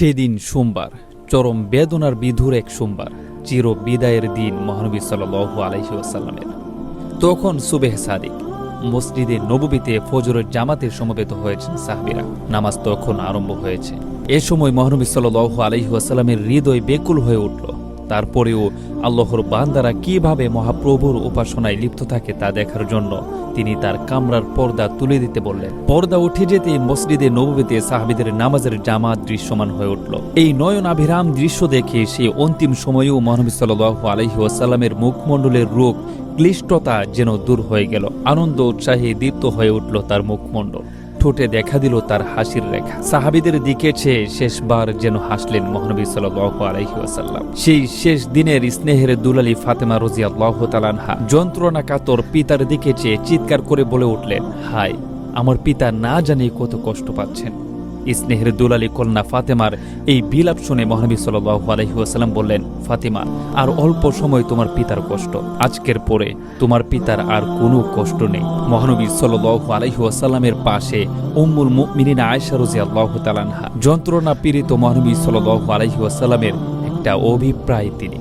সেদিন সোমবার, চরম বেদনার বিধুর এক সোমবার চির বিদায়ের দিন মহানবী সাল আলাইহি ওয়াসাল্লামের। তখন সুবেহ সাদিক, মসজিদে নববীতে ফজরের জামাতে সমবেত হয়েছেন সাহাবিরা। নামাজ তখন আরম্ভ হয়েছে। এ সময় মহানবী সাল আলাইহি হৃদয় বেকুল হয়ে উঠল। তারপরেও আল্লাহর বান্দারা কীভাবে মহাপ্রভুর উপাসনায় লিপ্ত থাকে তা দেখার জন্য তিনি তার কামরার পর্দা তুলে দিতে বললেন। পর্দা উঠে যেতে মসজিদে নবীতে সাহাবিদের নামাজের জামাত দৃশ্যমান হয়ে উঠল। এই নয়ন আভিরাম দৃশ্য দেখে সে অন্তিম সময়েও মহানবী সাল আলহি ওয়াসাল্লামের মুখমণ্ডলের রোগ, ক্লিষ্টতা যেন দূর হয়ে গেল। আনন্দ উৎসাহে দীপ্ত হয়ে উঠল তার মুখমণ্ডল। ঠোঁটে দেখা দিল তার হাসির রেখা। সাহাবিদের দিকে চেয়ে শেষবার যেন হাসলেন মহানবী সাল আলহি ওয়াসাল্লাম। সেই শেষ দিনের স্নেহের দুলালি ফাতেমা রোজিয়া তালানহা যন্ত্রণা কাতর পিতার দিকে চেয়ে চিৎকার করে বলে উঠলেন, হায়, আমার পিতা না জানি কত কষ্ট পাচ্ছেন। স্নেহের দুলালি কন্যা ফাতেমার এই বিলাপ শুনে মহানবী সাল আলহিহাসাল্লাম বললেন, ফাতেমা, আর অল্প সময় তোমার পিতার কষ্ট। আজকের পরে তোমার পিতার আর কোনো কষ্ট নেই। মহানবী সাল আলহিহাসাল্লামের পাশে উম্মুল মুমিনিন আয়সা রোজি আল্লাহ তালানহা যন্ত্রণা পীড়িত মহানবী সাল আলহিহাসাল্লামের একটা অভিপ্রায় তিনি।